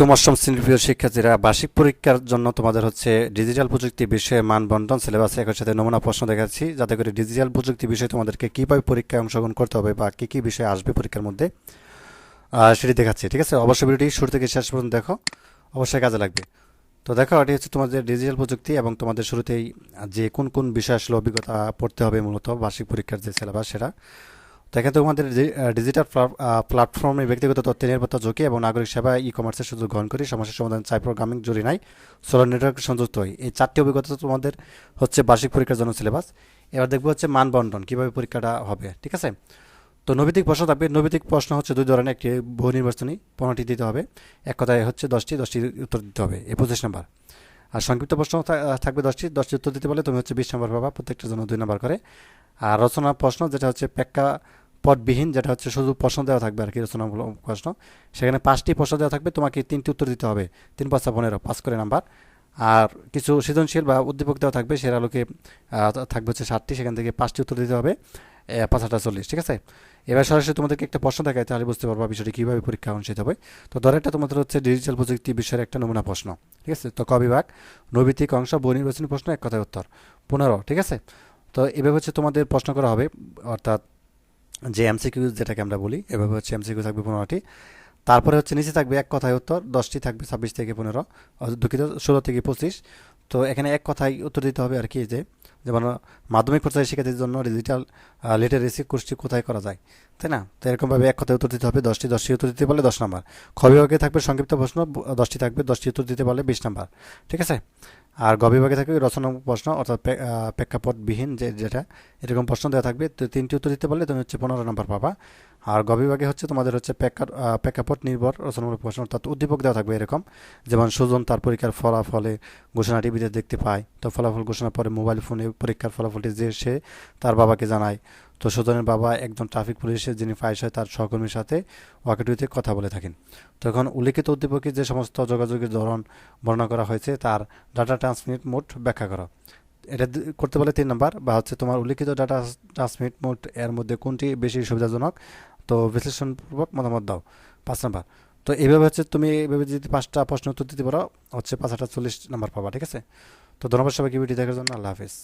একদম অষ্টম শ্রেণির প্রিয় শিক্ষার্থীরা বার্ষিক পরীক্ষার জন্য তোমাদের হচ্ছে ডিজিটাল প্রযুক্তি বিষয়ে মান বন্টন সিলেবাসে একই সাথে নমুনা প্রশ্ন দেখাচ্ছি। যাতে করে ডিজিটাল প্রযুক্তি বিষয়ে তোমাদেরকে কীভাবে পরীক্ষায় অংশগ্রহণ করতে হবে বা কী কী বিষয় আসবে পরীক্ষার মধ্যে সেটি দেখাচ্ছি, ঠিক আছে? অবশ্যই ভিডিওটি শুরু থেকে শেষ পর্যন্ত দেখো, অবশ্যই কাজে লাগবে। তো দেখো, এটি হচ্ছে তোমাদের ডিজিটাল প্রযুক্তি এবং তোমাদের শুরুতেই যে কোন কোন বিষয় আসলে অভিজ্ঞতা পড়তে হবে মূলত বার্ষিক পরীক্ষার যে সিলেবাস সেটা। এখানে তোমাদের ডিজিটাল প্ল্যাটফর্মে ব্যক্তিগত তথ্য, নিরাপত্তা, ঝুঁকি এবং নাগরিক সেবা ই কমার্সের সুযোগ গ্রহণ করি সমস্যার সমাধান চাই প্রোগ্রামিং জড়ি নাই সোলার নেটওয়ার্ক সংযুক্ত হয় এই চারটি অভিজ্ঞতা তোমাদের হচ্ছে বার্ষিক পরীক্ষার জন্য সিলেবাস এবার দেখব হচ্ছে মান বন্টন কীভাবে পরীক্ষাটা হবে, ঠিক আছে? তো নৈতিক প্রশ্ন থাকবে নৈতিক প্রশ্ন হচ্ছে দুই ধরনের, একটি বহু নির্বাচনী, পনেরোটি দিতে হবে, এক কথায় হচ্ছে দশটি দশটি উত্তর দিতে হবে, এই পঁচিশ নাম্বার। আর সংক্ষিপ্ত প্রশ্ন থাকবে দশটি দশটি উত্তর দিতে পারলে তুমি হচ্ছে বিশ নম্বর পাবা, প্রত্যেকটার জন্য দুই নম্বর করে। আর রচনা প্রশ্ন, যেটা হচ্ছে প্রেক্ষাপটবিহীন যেটা হচ্ছে শুধু প্রশ্ন দেওয়া থাকবে আর কি রচনামূলক প্রশ্ন। সেখানে পাঁচটি প্রশ্ন দেওয়া থাকবে, তোমাকে তিনটি উত্তর দিতে হবে। তিন পাঁচটা পনেরো পাঁচ করে নাম্বার। আর কিছু সৃজনশীল বা উদ্দীপক দেওয়া থাকবে, সের আলোকে থাকবে হচ্ছে ষাটটি সেখান থেকে পাঁচটি উত্তর দিতে হবে। পাঁচ হাজার চল্লিশ, ঠিক আছে? এবার সরাসরি তোমাদেরকে একটা প্রশ্ন দেখায় তাহলে বুঝতে পারবা বিষয়টি কীভাবে পরীক্ষা অনুষ্ঠিত হবে। তো ধরো একটা তোমাদের হচ্ছে ডিজিটাল প্রযুক্তি বিষয়ের একটা নমুনা প্রশ্ন, ঠিক আছে? তো কবিভাগ বিভাগ? নৈবিত্তিক অংশ, বহু প্রশ্ন, এক কথায় উত্তর। পনেরো, ঠিক আছে? তো এভাবে হচ্ছে তোমাদের প্রশ্ন করা হবে, অর্থাৎ যে এমসিকিউ যেটাকে আমরা বলি, এভাবে হচ্ছে এমসিকিউ থাকবে পনেরোটি। তারপরে হচ্ছে নিচে থাকবে এক কথায় উত্তর, দশটি থাকবে ছাব্বিশ থেকে পনেরো দুঃখিত, ষোলো থেকে পঁচিশ। তো এখানে এক কথায় উত্তর দিতে হবে আর কি যে, যেমন মাধ্যমিক পর্যায়ে শিক্ষার্থীর জন্য ডিজিটাল লিটারেসি কোর্সটি কোথায় করা যায়, তাই না? তো এরকমভাবে এক কথায় উত্তর দিতে হবে, দশটি দশটি উত্তর দিতে পারলে দশ নম্বর। খ থাকবে সংক্ষিপ্ত প্রশ্ন দশটি থাকবে, দশটি উত্তর দিতে পারলে বিশ নাম্বার। ঠিক আছে? আর গ বিভাগে থাকবে রচনা প্রশ্ন অর্থাৎ প্রেক্ষাপটবিহীন যে, যেটা, এরকম প্রশ্ন দেওয়া থাকবে। তো তিনটি উত্তর দিতে পারলে তুমি হচ্ছে পনেরো নম্বর পাবা। আর গবিভাগে হচ্ছে তোমাদের হচ্ছে প্রেক্ষাপট নির্ভর, রচনামূলক প্রশ্ন, অর্থাৎ উদ্দীপক দেওয়া থাকবে এরকম। যেমন, সুজন তার পরীক্ষার ফলাফলে ঘোষণা টিভিতে দেখতে পায়। তো ফলাফল ঘোষণার পরে মোবাইল ফোনে পরীক্ষার ফলাফলটি যে সে তার বাবাকে জানায়। তো সুজনের বাবা একজন ট্রাফিক পুলিশের যিনি ফাইস হয় তার সহকর্মীর সাথে ওয়াকিটুইতে কথা বলে থাকেন। তখন উল্লিখিত উদ্দীপকে যে সমস্ত যোগাযোগের ধরন বর্ণনা করা হয়েছে, তার ডাটা ট্রান্সমিট মোট ব্যাখ্যা করা। এটা করতে বলে তিন নম্বর, বা হচ্ছে তোমার উল্লিখিত ডাটা ট্রান্সমিট মোড এর মধ্যে কোনটি বেশি সুবিধাজনক? তো বিশ্লেষণপূর্বক মতামত দাও। পাঁচ নাম্বার। তো এইভাবে হচ্ছে তুমি এইভাবে যদি পাঁচটা প্রশ্ন উত্তর দিতে পারো, হচ্ছে পাঁচ হাজার চল্লিশ নাম্বার পাবা, ঠিক আছে? তো ধন্যবাদ সবাইকে ভিডিও দেখার জন্য, আল্লাহ হাফিজ।